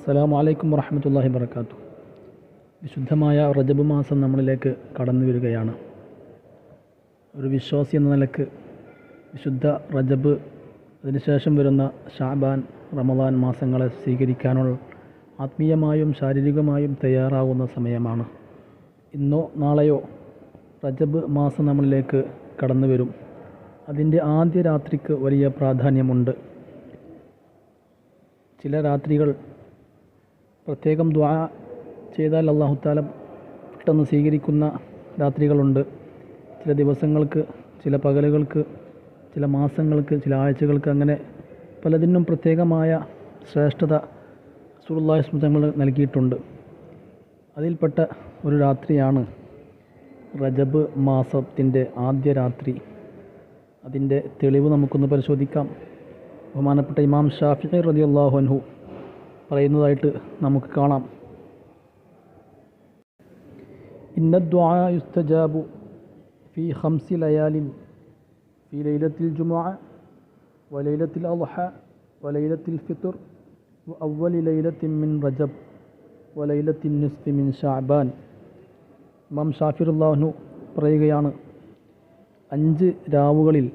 അസ്സലാമു വലൈക്കും വറഹമത്തല്ലാഹി വർക്കാത്തു വിശുദ്ധമായ റജബ് മാസം നമ്മളിലേക്ക് കടന്നു വരികയാണ്. ഒരു വിശ്വാസി എന്ന നിലയ്ക്ക് വിശുദ്ധ റജബ് അതിനുശേഷം വരുന്ന ഷാബാൻ റമദാൻ മാസങ്ങളെ സ്വീകരിക്കാനുള്ള ആത്മീയമായും ശാരീരികമായും തയ്യാറാവുന്ന സമയമാണ്. ഇന്നോ നാളെയോ റജബ് മാസം നമ്മളിലേക്ക് കടന്നു വരും. അതിന്റെ ആദ്യ രാത്രിക്ക് വലിയ പ്രാധാന്യമുണ്ട്. ചില രാത്രികൾ പ്രത്യേകം ദ്വാ ചെയ്താൽ അള്ളാഹു താല പെട്ടെന്ന് സ്വീകരിക്കുന്ന രാത്രികളുണ്ട്. ചില ദിവസങ്ങൾക്ക് ചില പകലുകൾക്ക് ചില മാസങ്ങൾക്ക് ചില ആഴ്ചകൾക്ക് അങ്ങനെ പലതിനും പ്രത്യേകമായ ശ്രേഷ്ഠത സുറുല്ലാഹി സ്മൃതങ്ങൾ നൽകിയിട്ടുണ്ട്. അതിൽപ്പെട്ട ഒരു രാത്രിയാണ് റജബ് മാസത്തിന്റെ ആദ്യ രാത്രി. അതിന്റെ തെളിവ് നമുക്കൊന്ന് പരിശോധിക്കാം. ബഹുമാനപ്പെട്ട ഇമാം ഷാഫി റളിയല്ലാഹു അൻഹു പറയുന്നതായിട്ട് നമുക്ക് കാണാം. ഇന്ന ദ്വാ യുസ്തജാബു ഫി ഹംസി ലയാലിൻ ഫി ലൈലത്തിൽ ജുമുഅ വലൈലത്തിൽ അദ്ഹ വലൈലത്തിൽ ഫിത്ർ അവലി ലൈലത്തിൻ മിൻ റജബ് വലൈലത്തിൻ നിസ്ഫി മിൻ ഷാബാൻ ഇമാം ഷാഫിറുല്ലാഹ്നു പറയുകയാണ് അഞ്ച് രാവുകളിൽ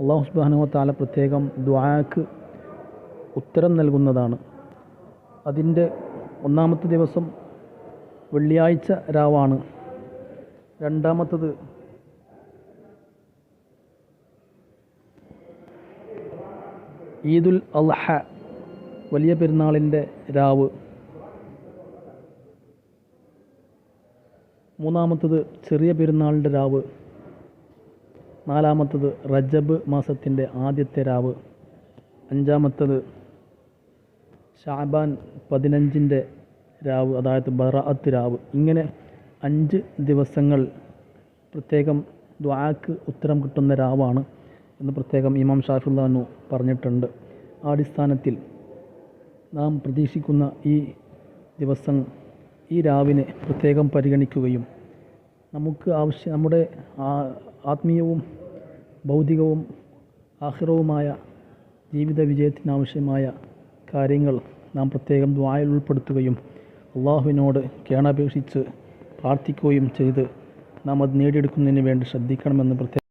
അള്ളാഹു സുബ്ഹാനഹു വതആല പ്രത്യേകം ദ്വാക്ക് ഉത്തരം നൽകുന്നതാണ്. അതിന്റെ ഒന്നാമത്തെ ദിവസം വെള്ളിയാഴ്ച രാവാണ്. രണ്ടാമത്തത് ഈദുൽ അൽഹ വലിയ പെരുന്നാളിന്റെ രാവ്. മൂന്നാമത്തത് ചെറിയ പെരുന്നാളിന്റെ രാവ്. നാലാമത്തത് റജബ് മാസത്തിന്റെ ആദ്യത്തെ രാവ്. അഞ്ചാമത്തത് ഷാബാൻ പതിനഞ്ചിന്റെ രാവ് അതായത് ബറാഅത്ത് രാവ്. ഇങ്ങനെ അഞ്ച് ദിവസങ്ങൾ പ്രത്യേകം ദ്വാക്ക് ഉത്തരം കിട്ടുന്ന രാവാണ് എന്ന് പ്രത്യേകം ഇമാം ഷാഫുല്ലാനു പറഞ്ഞിട്ടുണ്ട്. ആ അടിസ്ഥാനത്തിൽ നാം പ്രതീക്ഷിക്കുന്ന ഈ ദിവസം ഈ രാവിനെ പ്രത്യേകം പരിഗണിക്കുകയും നമുക്ക് ആവശ്യം നമ്മുടെ ആത്മീയവും ഭൗതികവും ആഹ്റവുമായ ജീവിത വിജയത്തിനാവശ്യമായ കാര്യങ്ങൾ നാം പ്രത്യേകം ദ്വായിൽ ഉൾപ്പെടുത്തുകയും അള്ളാഹുവിനോട് കേണപേക്ഷിച്ച് പ്രാർത്ഥിക്കുകയും ചെയ്ത് നാം അത് നേടിയെടുക്കുന്നതിന് വേണ്ടി ശ്രദ്ധിക്കണമെന്ന് പ്രത്യേകം